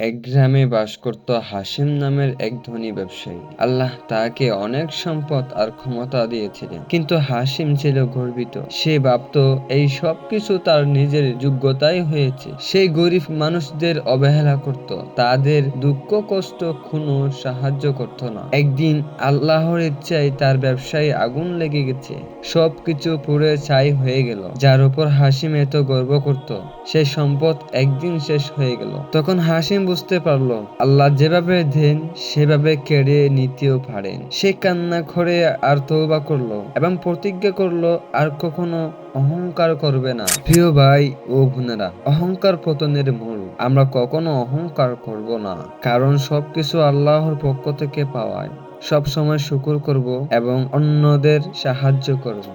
এক গ্রামে বাস করত হাসিম নামের এক ধনী ব্যবসায়ী। আল্লাহ তাকে অনেক সম্পদ আর ক্ষমতা দিয়েছিলেন, কিন্তু হাসিম ছিল গর্বিত। সে ভাবত, এই সব কিছু তার নিজের যোগ্যতাই হয়েছে। সেই গরিব মানুষদের অবহেলা করত, তাদের দুঃখ কষ্ট কোনো সাহায্য করত না। একদিন আল্লাহর ইচ্ছায় তার ব্যবসায় আগুন লেগে গেছে, সবকিছু পুড়ে ছাই হয়ে গেল, যার উপর হাসিম এত গর্ব করত। সেই সম্পদ একদিন শেষ হয়ে গেল। তখন হাসিম বুঝতে পারল, আল্লাহ যেভাবে দেন, সেভাবে কেড়ে নিতেও পারেন। সে কান্না করে আর তৌবা করল এবং প্রতিজ্ঞা করল, আর কখনো অহংকার করবে না। প্রিয় ভাই ও বোনেরা, অহংকার পতনের মূল। আমরা কখনো অহংকার করব না, কারণ সবকিছু আল্লাহর পক্ষ থেকে পাওয়ায়। সব সময় শুকুর করব এবং অন্যদের সাহায্য করব।